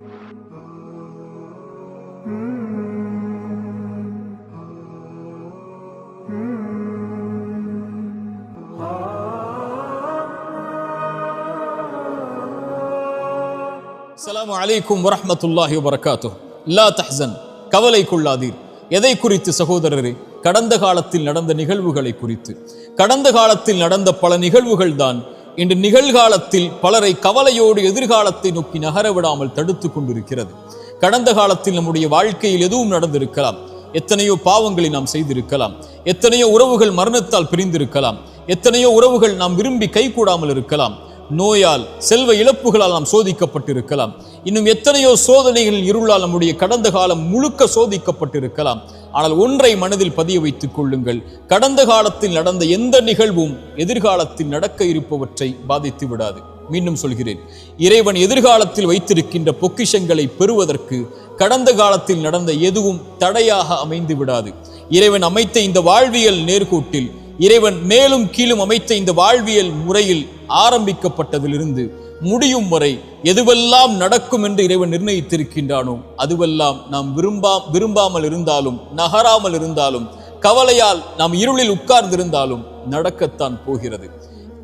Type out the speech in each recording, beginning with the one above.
அஸ்ஸலாமு அலைக்கும் வரமத்துல்லாஹி வரகாத்து லா தஹன் கவலை கொள்ளாதீர். எதை குறித்து சகோதரரே? கடந்த காலத்தில் நடந்த நிகழ்வுகளை குறித்து. கடந்த காலத்தில் நடந்த பல நிகழ்வுகள் தான் இன்று நிகழ்காலத்தில் பலரை கவலையோடு எதிர்காலத்தை நோக்கி நகர விடாமல் தடுத்து கொண்டிருக்கிறது. கடந்த காலத்தில் நம்முடைய வாழ்க்கையில் எதுவும் நடந்திருக்கலாம். எத்தனையோ பாவங்களை நாம் செய்திருக்கலாம். எத்தனையோ உறவுகள் மரணத்தால் பிரிந்திருக்கலாம். எத்தனையோ உறவுகள் நாம் விரும்பி கைகூடாமல் இருக்கலாம். நோயால் செல்வ இழப்புகளால் நாம் சோதிக்கப்பட்டிருக்கலாம். இன்னும் எத்தனையோ சோதனைகள் இருளால் நம்முடைய கடந்த காலம் முழுக்க சோதிக்கப்பட்டிருக்கலாம். ஆனால் ஒன்றை மனதில் பதிய வைத்துக் கொள்ளுங்கள். கடந்த காலத்தில் நடந்த எந்த நிகழ்வும் எதிர்காலத்தில் நடக்க இருப்பவற்றை பாதித்து விடாது. மீண்டும் சொல்கிறேன். இறைவன் எதிர்காலத்தில் வைத்திருக்கின்ற பொக்கிஷங்களை பெறுவதற்கு கடந்த காலத்தில் நடந்த எதுவும் தடையாக அமைந்து விடாது. இறைவன் அமைத்த இந்த வாழ்வியல் நேர்கோட்டில் இறைவன் மேலும் கீழும் அமைத்த இந்த வாழ்வியல் முறையில் ஆரம்பிக்கப்பட்டதிலிருந்து முடியும் வரை எதுவெல்லாம் நடக்கும் என்று இறைவன் நிர்ணயித்திருக்கின்றானோ அதுவெல்லாம் நாம் விரும்பா விரும்பாமல் இருந்தாலும் நகராமல் இருந்தாலும் கவலையால் நாம் இருளில் உட்கார்ந்திருந்தாலும் நடக்கத்தான் போகிறது.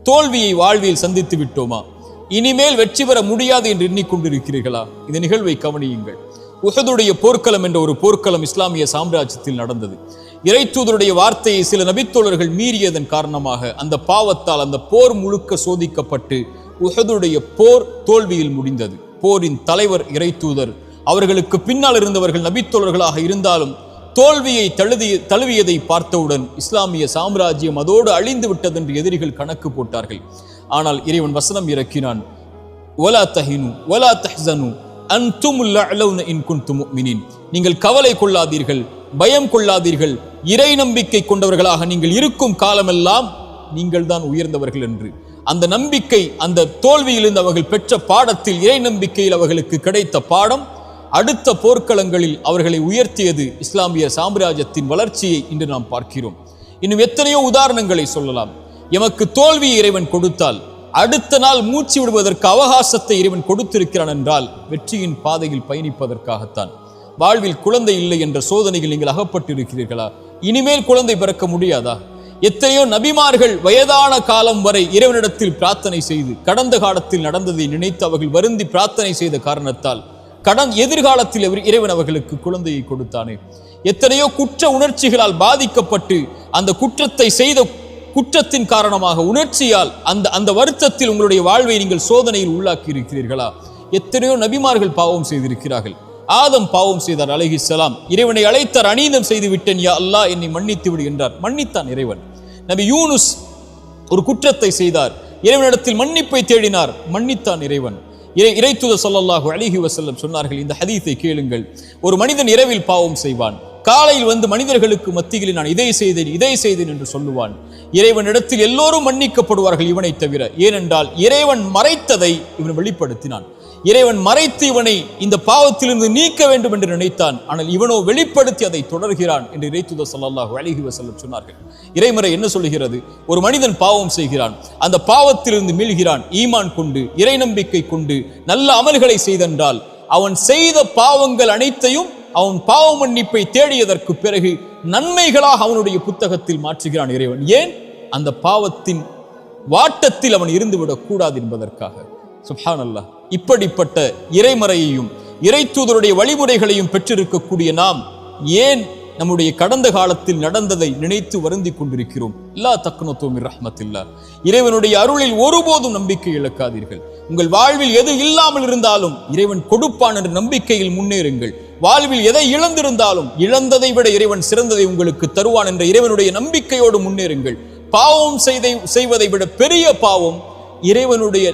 தோல்வியை வாழ்வில் சந்தித்து விட்டோமா? இனிமேல் வெற்றி பெற முடியாது என்று எண்ணிக்கொண்டிருக்கிறீர்களா இந்த நிகழ்வை கவனியுங்கள். உஹதுடைய போர்க்களம் என்ற ஒரு போர்க்களம் இஸ்லாமிய சாம்ராஜ்யத்தில் நடந்தது. இறைத்தூதருடைய வார்த்தையை சில நபித்தோழர்கள் மீறியதன் காரணமாக அந்த பாவத்தால் அந்த போர் முழுக்க சோதிக்கப்பட்டு உஹதுடைய போர் தோல்வியில் முடிந்தது. போரின் தலைவர் இறைத்தூதர் அவர்களுக்கு பின்னால் இருந்தவர்கள் நபித்தோழர்களாக இருந்தாலும் தோல்வியை தழுதி தழுவியதை பார்த்தவுடன் இஸ்லாமிய சாம்ராஜ்யம் அதோடு அழிந்து விட்டது என்று எதிரிகள் கணக்கு போட்டார்கள். ஆனால் இறைவன் வசனம் இறக்கினான் ஒலா தஹினு ஒலா தஹ்சனு அன்துமுல் இன் குன்தும் முஃமினீன் நீங்கள் கவலை கொள்ளாதீர்கள் பயம் கொள்ளாதீர்கள் இறை நம்பிக்கை கொண்டவர்களாக நீங்கள் இருக்கும் காலமெல்லாம் நீங்கள் தான் உயர்ந்தவர்கள் என்று. அந்த நம்பிக்கை அந்த தோல்வியிலிருந்து அவர்கள் பெற்ற பாடத்தில் இறை நம்பிக்கையில் அவர்களுக்கு கிடைத்த பாடம் அடுத்த போர்க்களங்களில் அவர்களை உயர்த்தியது இஸ்லாமிய சாம்ராஜ்யத்தின் வளர்ச்சியை இன்று நாம் பார்க்கிறோம். இன்னும் எத்தனையோ உதாரணங்களை சொல்லலாம். எமக்கு தோல்வியை இறைவன் கொடுத்தால் அடுத்த நாள் மூச்சு விடுவதற்கு அவகாசத்தை இறைவன் கொடுத்திருக்கிறான் என்றால் வெற்றியின் பாதையில் பயணிப்பதற்காகத்தான். வாழ்வில் குழந்தை இல்லை என்ற சோதனையில் நீங்கள் அகப்பட்டிருக்கிறீர்களா? இனிமேல் குழந்தை பிறக்க முடியாதா? எத்தனையோ நபிமார்கள் வயதான காலம் வரை இறைவனிடத்தில் பிரார்த்தனை செய்து கடந்த காலத்தில் நடந்ததை நினைத்து அவர்கள் வருந்தி பிரார்த்தனை செய்த காரணத்தால் கடன் எதிர்காலத்தில் அவர் இறைவன் அவர்களுக்கு குழந்தையை கொடுத்தானே. எத்தனையோ குற்ற உணர்ச்சிகளால் பாதிக்கப்பட்டு அந்த குற்றத்தை செய்த குற்றத்தின் காரணமாக உணர்ச்சியால் அந்த அந்த வருத்தத்தில் உங்களுடைய வாழ்வை நீங்கள் சோதனையில் உள்ளாக்கி இருக்கிறீர்களா எத்தனையோ நபிமார்கள் பாவம் செய்திருக்கிறார்கள். ஆதம் பாவம் செய்தார் அலைஹிஸ்ஸலாம் இறைவனை அழைத்தார் அநீதம் செய்து விட்டேன் யா அல்லாஹ் என்னை மன்னித்து விடு என்றார். மன்னித்தான் இறைவன். நபி யூனுஸ் ஒரு குற்றத்தை செய்தார். இறைவனிடத்தில் மன்னிப்பை தேடினார். மன்னித்தான் இறைவன். இறை இறைத்துத சொல்லல்லாஹு அலிஹி வசல்லம் சொன்னார்கள் இந்த ஹதீத்தை கேளுங்கள். ஒரு மனிதன் இரவில் பாவம் செய்வான். காலையில் வந்து மனிதர்களுக்கு மத்தியில் நான் இதை செய்தேன் இதை செய்தேன் என்று சொல்லுவான். இறைவனிடத்தில் எல்லோரும் மன்னிக்கப்படுவார்கள் இவனை தவிர. ஏனென்றால் இறைவன் மறைத்ததை இவன் வெளிப்படுத்தினான். இறைவன் மறைத்து இவனை இந்த பாவத்திலிருந்து நீக்க வேண்டும் என்று நினைத்தான். ஆனால் இவனோ வெளிப்படுத்தி அதை தொடர்கிறான் என்று இறைத்துத சொல்லாஹு அழகி வசல்லம் சொன்னார்கள். இறைமறை என்ன சொல்லுகிறது? ஒரு மனிதன் பாவம் செய்கிறான். அந்த பாவத்திலிருந்து மீள்கிறான். ஈமான் கொண்டு இறை நம்பிக்கை கொண்டு நல்ல அமல்களை செய்தென்றால் அவன் செய்த பாவங்கள் அனைத்தையும் அவன் பாவ மன்னிப்பை தேடியதற்கு பிறகு நன்மைகளாக அவனுடைய புத்தகத்தில் மாற்றுகிறான் இறைவன். ஏன்? அந்த பாவத்தின் வாட்டத்தில் அவன் இருந்துவிடக் கூடாது என்பதற்காக. சுப்ஹான் அல்லாஹ் இப்படிப்பட்ட இறைமறையையும் இறைத்தூதருடைய வழிமுறைகளையும் பெற்றிருக்கக்கூடிய நாம் ஏன் நம்முடைய கடந்த காலத்தில் நடந்ததை நினைத்து வருந்திக் கொண்டிருக்கிறோம்? இல்லா தக்குனத்துவம் ரஹ்மத்தில்லா இறைவனுடைய அருளில் ஒருபோதும் நம்பிக்கை இழக்காதீர்கள். உங்கள் வாழ்வில் எது இல்லாமல் இருந்தாலும் இறைவன் கொடுப்பான் என்ற நம்பிக்கையில் முன்னேறுங்கள். வாழ்வில் எதை இழந்திருந்தாலும் இழந்ததை விட இறைவன் சிறந்ததை உங்களுக்கு தருவான் என்ற இறைவனுடைய நம்பிக்கையோடு முன்னேறுங்கள். பாவம் செய்தை செய்வதை விட பெரிய பாவம் இறைவனுடைய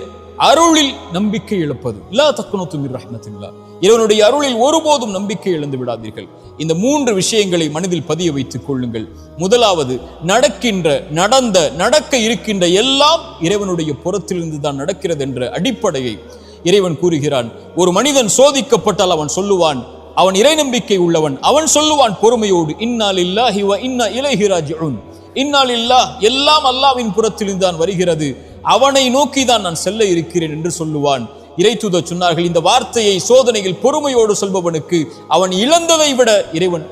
அருளில் நம்பிக்கை இழப்பது. இல்லா தக்குனத்தும் ரஹ்மத்தில்லா இறைவனுடைய அருளில் ஒருபோதும் நம்பிக்கை இழந்து விடாதீர்கள். இந்த மூன்று விஷயங்களை மனதில் பதிய வைத்துக் கொள்ளுங்கள். முதலாவது நடக்கின்ற நடந்த நடக்க இருக்கின்ற எல்லாம் இறைவனுடைய புறத்திலிருந்து தான் நடக்கிறது என்ற அடிப்படையை இறைவன் கூறுகிறான். ஒரு மனிதன் சோதிக்கப்பட்டால் அவன் சொல்லுவான் அவன் இறை நம்பிக்கை உள்ளவன். அவன் சொல்லுவான் பொறுமையோடு இன்னால் இல்லா ஹிவ இன்னா இலைஹி இன்னால் இல்லா எல்லாம் அல்லாவின் புறத்திலிருந்து தான் வருகிறது. அவனை நோக்கி தான் நான் செல்ல இருக்கிறேன் என்று சொல்லுவான். இறைத்துத சொன்னார்கள் இந்த வார்த்தையை சோதனையில் பொறுமையோடு சொல்பவனுக்கு அவன் இழந்ததை விட இறைவன்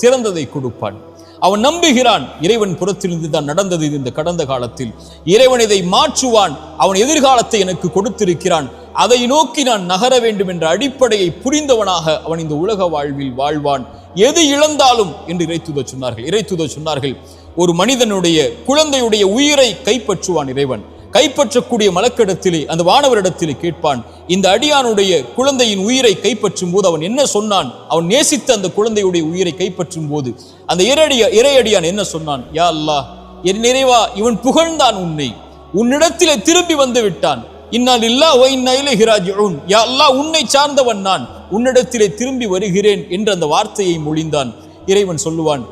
சிறந்ததை கொடுப்பான். அவன் நம்புகிறான். இறைவன் புறத்திலிருந்து தான் நடந்தது இது இந்த கடந்த காலத்தில். இறைவன் இதை மாற்றுவான். அவன் எதிர்காலத்தை எனக்கு கொடுத்திருக்கிறான். அதை நோக்கி நான் நகர வேண்டும் என்ற அடிப்படையை புரிந்தவனாக அவன் இந்த உலக வாழ்வில் வாழ்வான். எது இழந்தாலும் என்று இறைத்துத சொன்னார்கள். இறைத்துத சொன்னார்கள் ஒரு மனிதனுடைய குழந்தையுடைய உயிரை கைப்பற்றுவான் இறைவன். கைப்பற்றக்கூடிய மலக்கிடத்திலே அந்த வானவரிடத்திலே கேட்பான் இந்த அடியானுடைய குழந்தையின் உயிரை கைப்பற்றும் போது அவன் என்ன சொன்னான்? அவன் நேசித்த அந்த குழந்தையுடைய உயிரை கைப்பற்றும் போது அந்த இறையடிய இறையடியான் என்ன சொன்னான்? யா அல்லா என் நிறைவா இவன் புகழ்ந்தான் உன்னை. உன்னிடத்திலே திரும்பி வந்து விட்டான். இன்னால் இல்லா ஓ யா அல்லா உன்னை சார்ந்தவன் நான். உன்னிடத்திலே திரும்பி வருகிறேன் என்று அந்த வார்த்தையை மொழிந்தான். இறைவன் சொல்லுவான்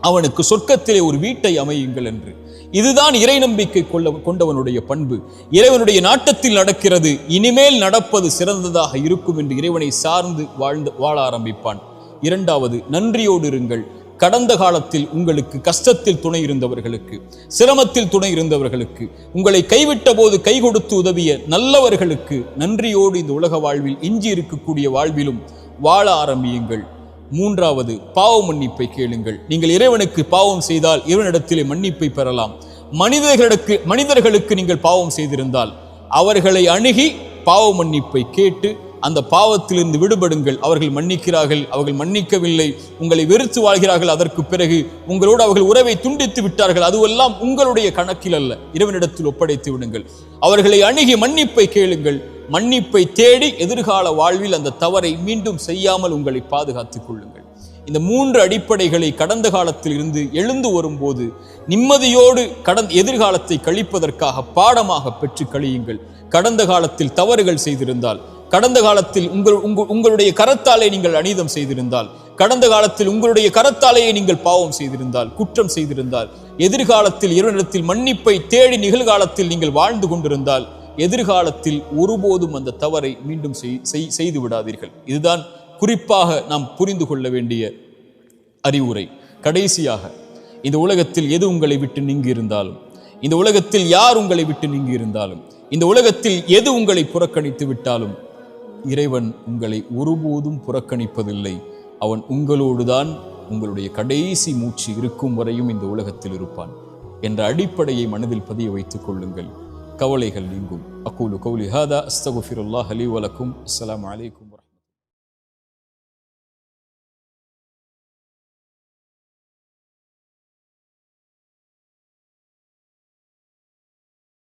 அவனுக்கு சொர்க்கத்திலே ஒரு வீட்டை அமையுங்கள் என்று. இதுதான் இறை நம்பிக்கை கொள்ள கொண்டவனுடைய பண்பு. இறைவனுடைய நாட்டத்தில் நடக்கிறது இனிமேல் நடப்பது சிறந்ததாக இருக்கும் என்று இறைவனை சார்ந்து வாழ்ந்து வாழ ஆரம்பிப்பான். இரண்டாவது நன்றியோடு இருங்கள். கடந்த காலத்தில் உங்களுக்கு கஷ்டத்தில் துணை இருந்தவர்களுக்கு சிரமத்தில் துணை இருந்தவர்களுக்கு உங்களை கைவிட்ட போது கை கொடுத்து உதவிய நல்லவர்களுக்கு நன்றியோடு இந்த உலக வாழ்வில் எஞ்சி இருக்கக்கூடிய வாழ்விலும் வாழ ஆரம்பியுங்கள். மூன்றாவது பாவ மன்னிப்பை கேளுங்கள். நீங்கள் இறைவனுக்கு பாவம் செய்தால் இறைவனிடத்திலே மன்னிப்பை பெறலாம். மனிதர்களுக்கு மனிதர்களுக்கு நீங்கள் பாவம் செய்திருந்தால் அவர்களை அணுகி பாவ மன்னிப்பை கேட்டு அந்த பாவத்திலிருந்து விடுபடுங்கள். அவர்கள் மன்னிக்கிறார்கள் அவர்கள் மன்னிக்கவில்லை உங்களை வெறுத்து வாழ்கிறார்கள். அதற்கு பிறகு உங்களோடு அவர்கள் உறவை துண்டித்து விட்டார்கள். அதுவெல்லாம் உங்களுடைய கணக்கில் அல்ல. இறைவனிடத்தில் ஒப்படைத்து விடுங்கள். அவர்களை அணுகி மன்னிப்பை கேளுங்கள். மன்னிப்பை தேடி எதிர்கால வாழ்வில் அந்த தவறை மீண்டும் செய்யாமல் உங்களை பாதுகாத்துக் கொள்ளுங்கள். இந்த மூன்று அடிப்படைகளை கடந்த காலத்தில் இருந்து எழுந்து வரும்போது நிம்மதியோடு கடந்த எதிர்காலத்தை கழிப்பதற்காக பாடமாக பெற்று கழியுங்கள். கடந்த காலத்தில் தவறுகள் செய்திருந்தால் கடந்த காலத்தில் உங்கள் உங்கள் உங்களுடைய கரத்தாலே நீங்கள் அநீதம் செய்திருந்தால் கடந்த காலத்தில் உங்களுடைய கரத்தாலேயே நீங்கள் பாவம் செய்திருந்தால் குற்றம் செய்திருந்தால் எதிர்காலத்தில் இறைவனிடத்தில் மன்னிப்பை தேடி நிகழ்காலத்தில் நீங்கள் வாழ்ந்து கொண்டிருந்தால் எதிர்காலத்தில் ஒருபோதும் அந்த தவறை மீண்டும் செய்- செய்- செய்து விடாதீர்கள். இதுதான் குறிப்பாக நாம் புரிந்து கொள்ள வேண்டிய அறிவுரை. கடைசியாக இந்த உலகத்தில் எது உங்களை விட்டு நீங்கி இருந்தாலும் இந்த உலகத்தில் யார் உங்களை விட்டு நீங்கி இருந்தாலும் இந்த உலகத்தில் எது உங்களை புறக்கணித்து விட்டாலும் இறைவன் உங்களை ஒருபோதும் புறக்கணிப்பதில்லை. அவன் உங்களோடுதான் உங்களுடைய கடைசி மூச்சு இருக்கும் வரையும் இந்த உலகத்தில் இருப்பான். என்ற அடிப்படையை மனதில் பதிய வைத்துக் கொள்ளுங்கள். كوليك اللي أقول قولي هذا أستغفر الله لي ولكم السلام عليكم